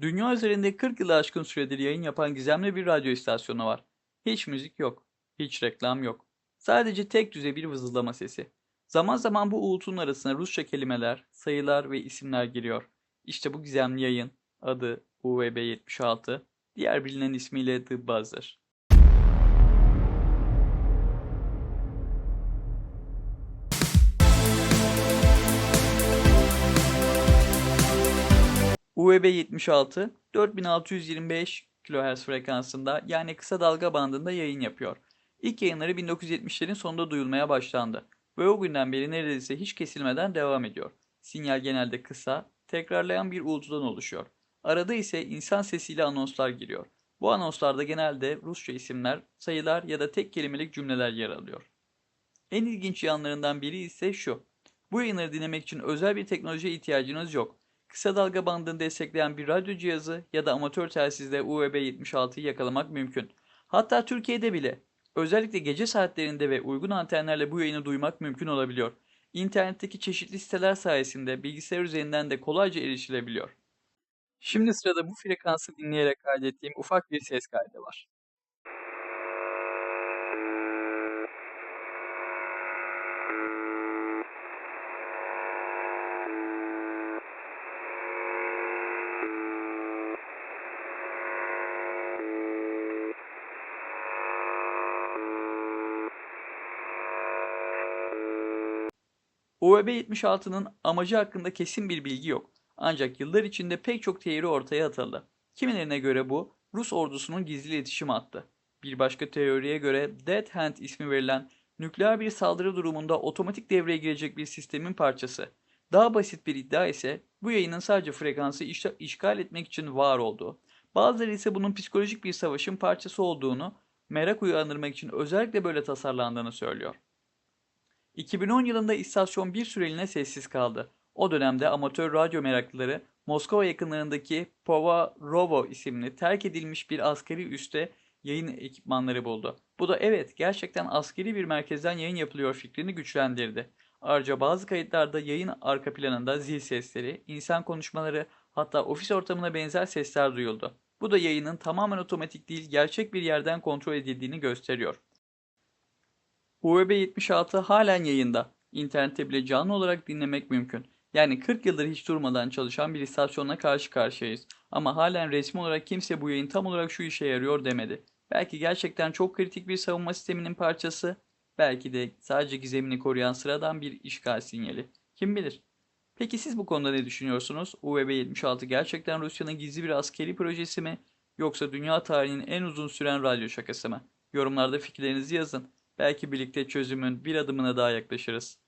Dünya üzerinde 40 yılı aşkın süredir yayın yapan gizemli bir radyo istasyonu var. Hiç müzik yok, hiç reklam yok. Sadece tek düze bir vızıldama sesi. Zaman zaman bu uğultunun arasına Rusça kelimeler, sayılar ve isimler giriyor. İşte bu gizemli yayın, adı UVB 76, diğer bilinen ismiyle The Buzzer. UVB 76 4625 kHz frekansında yani kısa dalga bandında yayın yapıyor. İlk yayınları 1970'lerin sonunda duyulmaya başlandı ve o günden beri neredeyse hiç kesilmeden devam ediyor. Sinyal genelde kısa, tekrarlayan bir uğultudan oluşuyor. Arada ise insan sesiyle anonslar giriyor. Bu anonslarda genelde Rusça isimler, sayılar ya da tek kelimelik cümleler yer alıyor. En ilginç yanlarından biri ise şu. Bu yayınları dinlemek için özel bir teknolojiye ihtiyacınız yok. Kısa dalga bandını destekleyen bir radyo cihazı ya da amatör telsizle UVB 76'yı yakalamak mümkün. Hatta Türkiye'de bile özellikle gece saatlerinde ve uygun antenlerle bu yayını duymak mümkün olabiliyor. İnternetteki çeşitli siteler sayesinde bilgisayar üzerinden de kolayca erişilebiliyor. Şimdi sırada bu frekansı dinleyerek kaydettiğim ufak bir ses kaydı var. UVB 76'nın amacı hakkında kesin bir bilgi yok. Ancak yıllar içinde pek çok teori ortaya atıldı. Kimilerine göre bu Rus ordusunun gizli iletişim hattı. Bir başka teoriye göre Dead Hand ismi verilen nükleer bir saldırı durumunda otomatik devreye girecek bir sistemin parçası. Daha basit bir iddia ise bu yayının sadece frekansı iş işgal etmek için var olduğu. Bazıları ise bunun psikolojik bir savaşın parçası olduğunu merak uyandırmak için özellikle böyle tasarlandığını söylüyor. 2010 yılında istasyon bir süreliğine sessiz kaldı. O dönemde amatör radyo meraklıları Moskova yakınlarındaki Povarovo isimli terk edilmiş bir askeri üste yayın ekipmanları buldu. Bu da evet gerçekten askeri bir merkezden yayın yapılıyor fikrini güçlendirdi. Ayrıca bazı kayıtlarda yayın arka planında zil sesleri, insan konuşmaları hatta ofis ortamına benzer sesler duyuldu. Bu da yayının tamamen otomatik değil gerçek bir yerden kontrol edildiğini gösteriyor. UVB 76 halen yayında. İnternette bile canlı olarak dinlemek mümkün. Yani 40 yıldır hiç durmadan çalışan bir istasyonla karşı karşıyayız. Ama halen resmi olarak kimse bu yayın tam olarak şu işe yarıyor demedi. Belki gerçekten çok kritik bir savunma sisteminin parçası, belki de sadece gizemini koruyan sıradan bir işgal sinyali. Kim bilir? Peki siz bu konuda ne düşünüyorsunuz? UVB 76 gerçekten Rusya'nın gizli bir askeri projesi mi? Yoksa dünya tarihinin en uzun süren radyo şakası mı? Yorumlarda fikirlerinizi yazın. Belki birlikte çözümün bir adımına daha yaklaşırız.